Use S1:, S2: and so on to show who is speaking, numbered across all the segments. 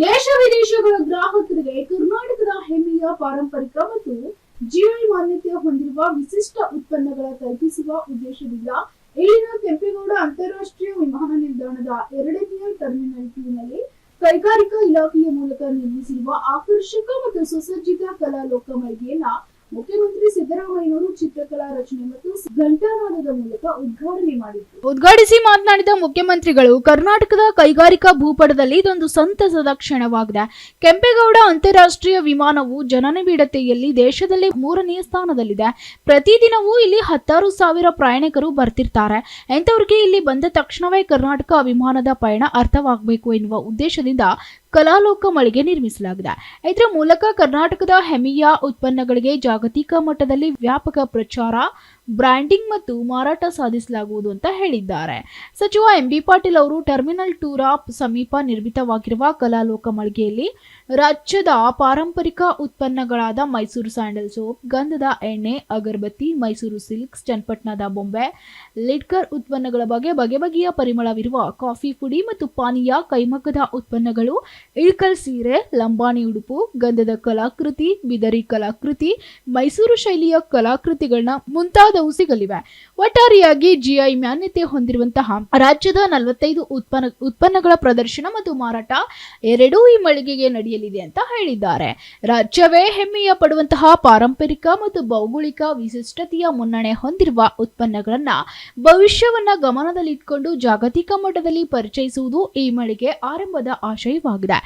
S1: ದೇಶ ವಿದೇಶಗಳ ಗ್ರಾಹಕರಿಗೆ ಕರ್ನಾಟಕದ ಹೆಮ್ಮೆಯ ಪಾರಂಪರಿಕ ಮತ್ತು ಜಿಐ ಮಾನ್ಯತೆ ಹೊಂದಿರುವ ವಿಶಿಷ್ಟ ಉತ್ಪನ್ನಗಳ ತಲುಪಿಸುವ ಉದ್ದೇಶದಿಂದ ಇಲ್ಲಿನ ಕೆಂಪೇಗೌಡ ಅಂತಾರಾಷ್ಟ್ರೀಯ ವಿಮಾನ ನಿಲ್ದಾಣದ ಎರಡನೆಯ ಟರ್ಮಿನಲ್ನಲ್ಲಿ ಕೈಗಾರಿಕಾ ಇಲಾಖೆಯ ಮೂಲಕ ನಿರ್ಮಿಸಿರುವ ಆಕರ್ಷಕ ಮತ್ತು ಸುಸಜ್ಜಿತ ಕಲಾ ಲೋಕ ಮಳಿಗೆಯನ್ನ ಮುಖ್ಯಮಂತ್ರಿ ಸಿದ್ದರಾಮಯ್ಯನವರು ಚಿತ್ರಕಲಾ ರಚನೆ ಮತ್ತು ಘಂಟಾನಾದದ ಮೂಲಕ ಉದ್ಘಾಟನೆ ಮಾಡಿದ್ರು. ಉದ್ಘಾಟಿಸಿ ಮಾತನಾಡಿದ ಮುಖ್ಯಮಂತ್ರಿಗಳು, ಕರ್ನಾಟಕದ ಕೈಗಾರಿಕಾ ಭೂಪಟದಲ್ಲಿ ಇದೊಂದು ಸಂತಸದ ಕ್ಷಣವಾಗಿದೆ. ಕೆಂಪೇಗೌಡ ಅಂತಾರಾಷ್ಟ್ರೀಯ ವಿಮಾನವು ಜನನಿಬಿಡತೆಯಲ್ಲಿ ದೇಶದಲ್ಲಿ ಮೂರನೆಯ ಸ್ಥಾನದಲ್ಲಿದೆ. ಪ್ರತಿದಿನವೂ ಇಲ್ಲಿ ಹತ್ತಾರು ಸಾವಿರ ಪ್ರಯಾಣಿಕರು ಬರ್ತಿರ್ತಾರೆ. ಎಂಥವ್ರಿಗೆ ಇಲ್ಲಿ ಬಂದ ತಕ್ಷಣವೇ ಕರ್ನಾಟಕ ವಿಮಾನದ ಪಯಣ ಅರ್ಥವಾಗಬೇಕು ಎನ್ನುವ ಉದ್ದೇಶದಿಂದ ಕಲಾಲೋಕ ಮಳಿಗೆ ನಿರ್ಮಿಸಲಾಗಿದೆ. ಇದರ ಮೂಲಕ ಕರ್ನಾಟಕದ ಹೆಮ್ಮೆಯ ಉತ್ಪನ್ನಗಳಿಗೆ ಜಾಗತಿಕ ಮಟ್ಟದಲ್ಲಿ ವ್ಯಾಪಕ ಪ್ರಚಾರ ಬ್ರ್ಯಾಂಡಿಂಗ್ ಮತ್ತು ಮಾರಾಟ ಸಾಧಿಸಲಾಗುವುದು ಅಂತ ಹೇಳಿದ್ದಾರೆ. ಸಚಿವ ಎಂ ಬಿ ಪಾಟೀಲ್ ಅವರು ಟರ್ಮಿನಲ್ ಟೂರ ಸಮೀಪ ನಿರ್ಮಿತವಾಗಿರುವ ಕಲಾಲೋಕ ಮಳಿಗೆಯಲ್ಲಿ ರಾಜ್ಯದ ಪಾರಂಪರಿಕ ಉತ್ಪನ್ನಗಳಾದ ಮೈಸೂರು ಸ್ಯಾಂಡಲ್ ಸೋಪ್, ಗಂಧದ ಎಣ್ಣೆ, ಅಗರಬತ್ತಿ, ಮೈಸೂರು ಸಿಲ್ಕ್ಸ್ ಚನ್ನಪಟ್ಟಣದ ಬೊಂಬೆ ಲಿಡ್ಕರ್ ಉತ್ಪನ್ನಗಳ ಬಗ್ಗೆ ಬಗೆ ಬಗೆಯ ಪರಿಮಳವಿರುವ ಕಾಫಿ ಪುಡಿ ಮತ್ತು ಪಾನೀಯ, ಕೈಮಗ್ಗದ ಉತ್ಪನ್ನಗಳು, ಇಳ್ಕಲ್ ಸೀರೆ, ಲಂಬಾಣಿ ಉಡುಪು, ಗಂಧದ ಕಲಾಕೃತಿ, ಬಿದರಿ ಕಲಾಕೃತಿ, ಮೈಸೂರು ಶೈಲಿಯ ಕಲಾಕೃತಿಗಳನ್ನ ಮುಂತಾದವು ಸಿಗಲಿವೆ ಒಟ್ಟಾರೆಯಾಗಿ ಜಿಐ ಮಾನ್ಯತೆ ಹೊಂದಿರುವಂತಹ ರಾಜ್ಯದ ನಲವತ್ತೈದು ಉತ್ಪನ್ನ, ಉತ್ಪನ್ನಗಳ ಪ್ರದರ್ಶನ ಮತ್ತು ಮಾರಾಟ ಎರಡೂ ಈ ಮಳಿಗೆಗೆ ನಡೆಯಲಿದೆ ಅಂತ ಹೇಳಿದ್ದಾರೆ. ರಾಜ್ಯವೇ ಹೆಮ್ಮೆಯ ಪಡುವಂತಹ ಪಾರಂಪರಿಕ ಮತ್ತು ಭೌಗೋಳಿಕ ವಿಶಿಷ್ಟತೆಯ ಮುನ್ನಣೆ ಹೊಂದಿರುವ ಉತ್ಪನ್ನಗಳನ್ನ ಭವಿಷ್ಯವನ್ನ ಗಮನದಲ್ಲಿಟ್ಟುಕೊಂಡು ಜಾಗತಿಕ ಮಟ್ಟದಲ್ಲಿ ಪರಿಚಯಿಸುವುದು ಈ ಮಳಿಗೆ ಆರಂಭದ ಆಶಯವಾಗಿದೆ.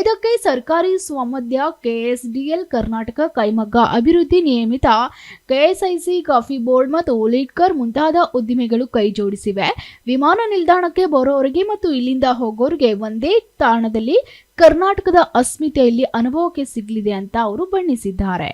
S1: ಇದಕ್ಕೆ ಸರ್ಕಾರಿ ಸ್ವಾಮಧ್ಯ ಕೆಎಸ್ಡಿಎಲ್ ಕರ್ನಾಟಕ ಕೈಮಗ್ಗ ಅಭಿವೃದ್ಧಿ ನಿಯಮಿತ ಕೆಎಸ್ಐಸಿ ಕಾಫಿ ಬೋರ್ಡ್ ಮತ್ತು ಲಿಡ್ಕರ್ ಮುಂತಾದ ಉದ್ದಿಮೆಗಳು ಕೈ ಜೋಡಿಸಿವೆ ವಿಮಾನ ನಿಲ್ದಾಣಕ್ಕೆ ಬರೋರಿಗೆ ಮತ್ತು ಇಲ್ಲಿಂದ ಹೋಗೋರಿಗೆ ಒಂದೇ ತಾಣದಲ್ಲಿ ಕರ್ನಾಟಕದ ಅಸ್ಮಿತೆಯಲ್ಲಿ ಅನುಭವಕ್ಕೆ ಸಿಗಲಿದೆ ಅಂತ ಅವರು ಬಣ್ಣಿಸಿದ್ದಾರೆ.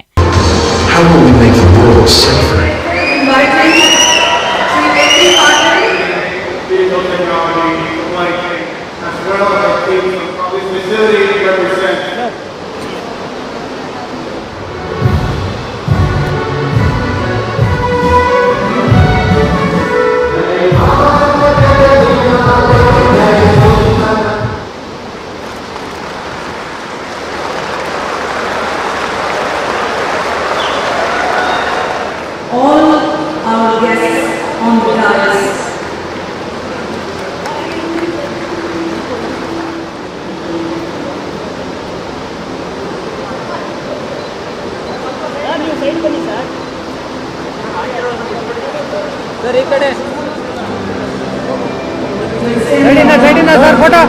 S2: ಸರ್ ಈ ಕಡೆ. ಸೈಡಿನ ಸೈಡಿನ
S3: sir photo.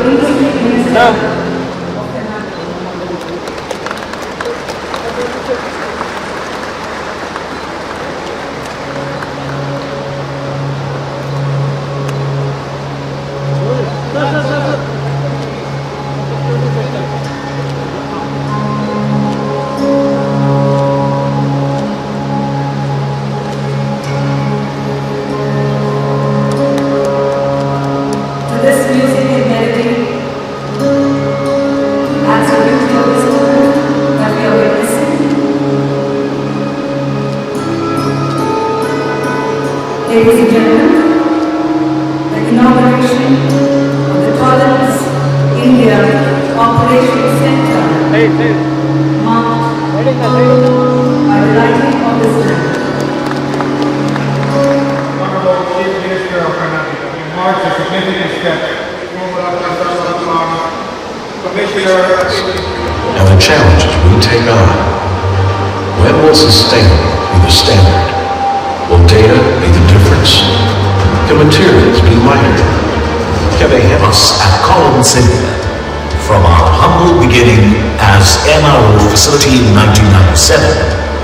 S3: And the
S4: challenges we take on. When will sustainable be the standard? Will data be the difference? Can materials be lighter? Can they have us at Collins Inlet?
S5: From our humble beginning as MRO facility in 1997,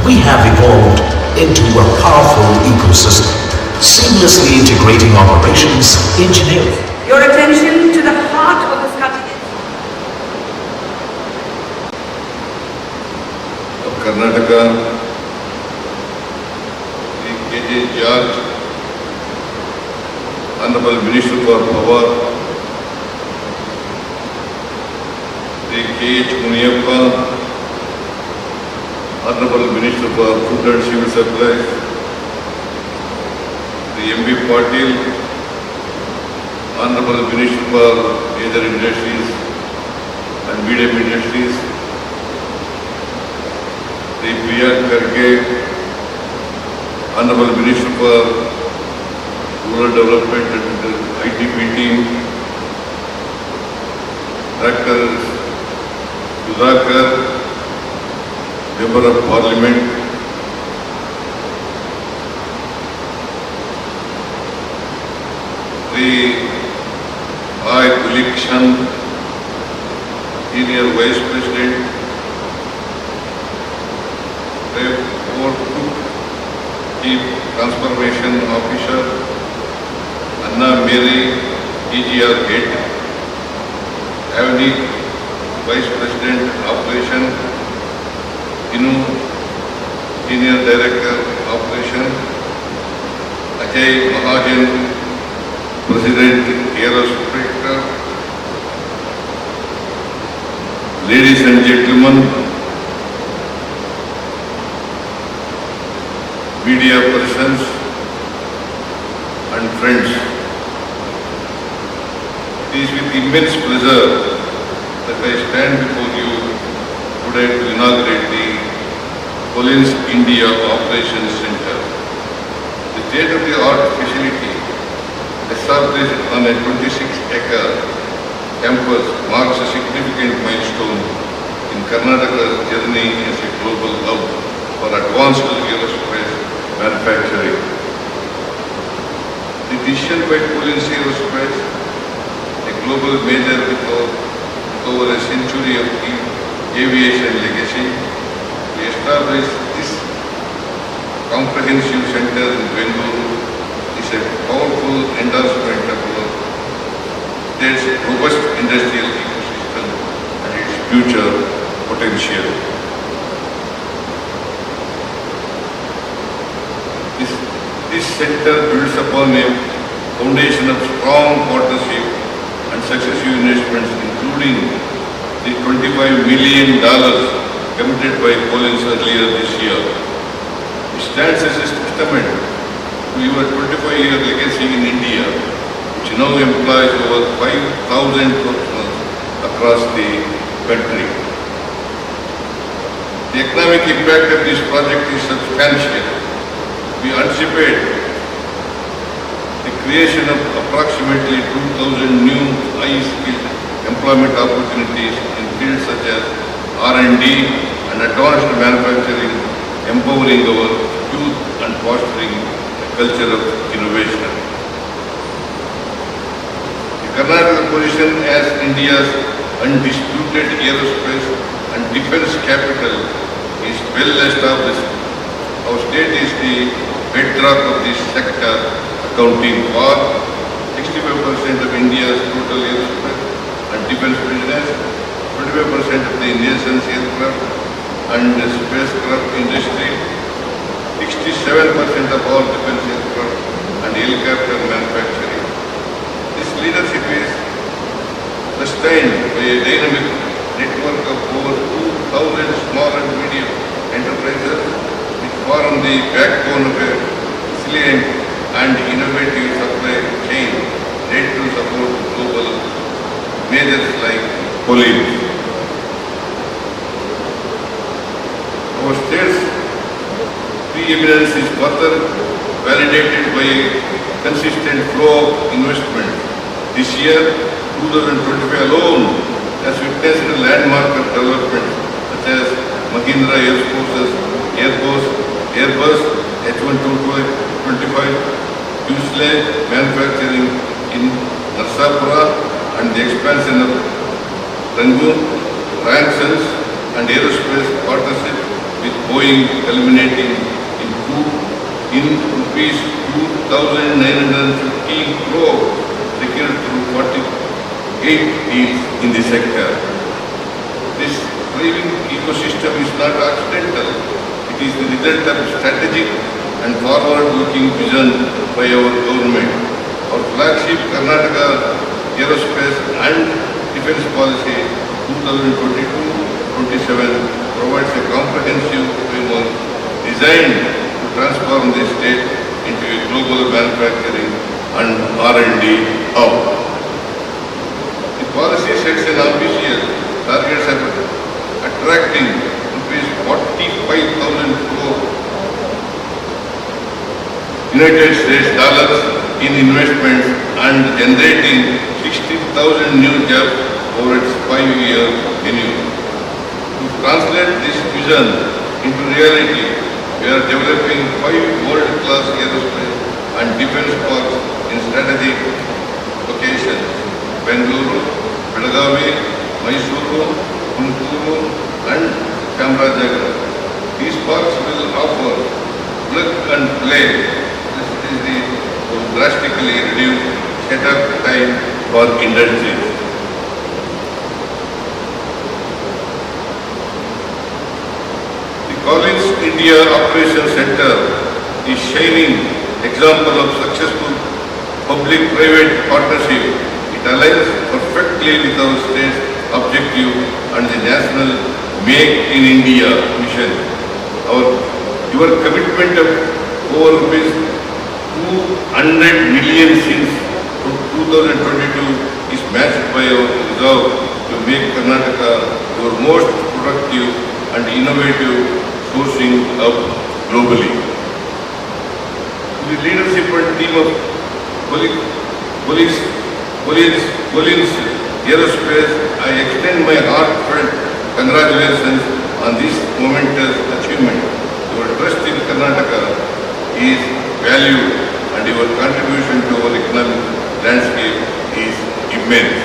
S5: we have evolved into a powerful ecosystem, seamlessly integrating operations, engineering,
S3: Your attention to the heart of this cutting edge.
S6: of Karnataka, Sri K.J. George, Honorable Minister for Power, Sri K.H. Muniappa, Honorable Minister for Food and Civil Supplies, Sri M.B. Patil, Honorable Minister for Leather Industries, and medium industries. The Priyank Kharge, Honorable Minister for Rural Development and the ITP team, Dr. Sudhakar member of parliament Shri I Kulikshan senior vice president chief transformation officer Anna Mary T G R gate Avneet Senior Director Operation, Ajay Mahajan, President Aerospector, ladies and gentlemen, media persons and friends. It is with immense pleasure that I stand before you today to inaugurate the Collins India Operations Center. The state-of-the-art facility established on a 26-acre campus marks a significant milestone in Karnataka's journey as a global hub for advanced aerospace manufacturing. The decision by Collins Aerospace, a global major with o- with over a century of the aviation legacy, to establish this comprehensive center in Bengaluru is a powerful endorsement of our state's robust industrial ecosystem and its future potential. This, this center builds upon a foundation of strong partnership and successive investments, including the $25 million committed by Collins earlier this year. It stands as a testament to your 25-year legacy in India, which now employs over 5,000 professionals across the country. The economic impact of this project is substantial. We anticipate the creation of approximately 2,000 new high-skilled employment opportunities in fields such as R&D and advanced manufacturing, empowering our youth and fostering a culture of innovation. The Karnataka position as India's undisputed aerospace and defense capital is well established. Our state is the bedrock of this sector, accounting for 65% of India's total aerospace and defense business, 25% of the nation's aircraft and spacecraft industry, 67% of all defense aircraft and helicopter manufacturing. This leadership is sustained by a dynamic network of over 2,000 small and medium enterprises which form the backbone of a resilient and innovative Airbus H125, fuselage manufacturing in Narsapura and the expansion of Rangoon, Ranksons and aerospace partnership with Boeing culminating in two, in rupees 2,915 crore secured through 48 deals in the sector. This thriving ecosystem is not accidental. It is the result of strategic and forward-looking vision by our government. Our flagship Karnataka Aerospace and Defence Policy 2022-27 provides a comprehensive framework designed to transform the state into a global manufacturing and R&D hub. The policy sets an ambitious targets of attracting rupees 45,000 United States dollars in investments and generating 60,000 new jobs over its five-year tenure. To translate this vision into reality, we are developing five world-class aerospace and defense parks in strategic locations, Bengaluru, Belagavi, Mysuru, Tumakuru and Chamarajanagar. These parks will offer plug and play. Is will drastically reduce setup time for industries. The Collins India Operations Center is shining example of successful public-private partnership. It aligns perfectly with our state's objective and the national Make in India mission. Our, your commitment of over rupees 200 million since 2022 is matched by our resolve to make Karnataka your most productive and innovative sourcing hub globally. The leadership and team of Police Aerospace, I extend my heartfelt congratulations on this momentous achievement. Your trust in Karnataka is valued and your contribution to our economic landscape is immense.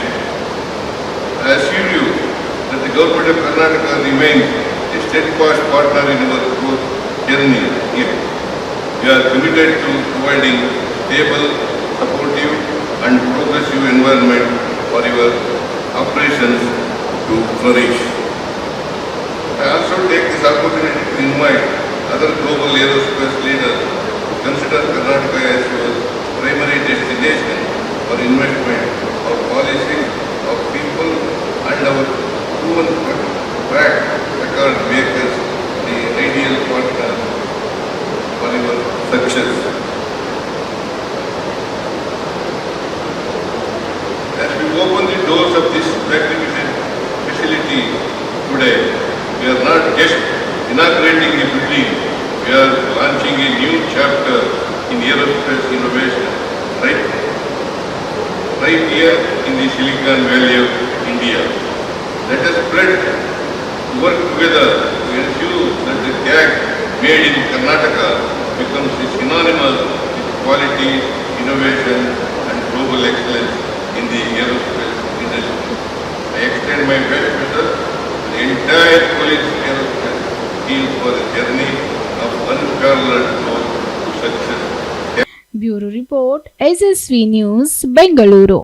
S6: I assure you that the government of Karnataka remains a steadfast partner in our growth journey here. We are committed to providing stable, supportive and progressive environment for your operations to flourish. I also take this opportunity to invite other global aerospace leaders consider Karnataka as your primary destination for investment, for policy, of people and our proven track record makers the ideal partner for your success. the Silicon Valley of India. Let us spread, work together to ensure that the tag made in Karnataka becomes synonymous with quality, innovation and global excellence in the aerospace industry. I extend my best wishes to the entire police aerospace team for the journey of unparalleled growth to success.
S1: Bureau report SSV news Bengaluru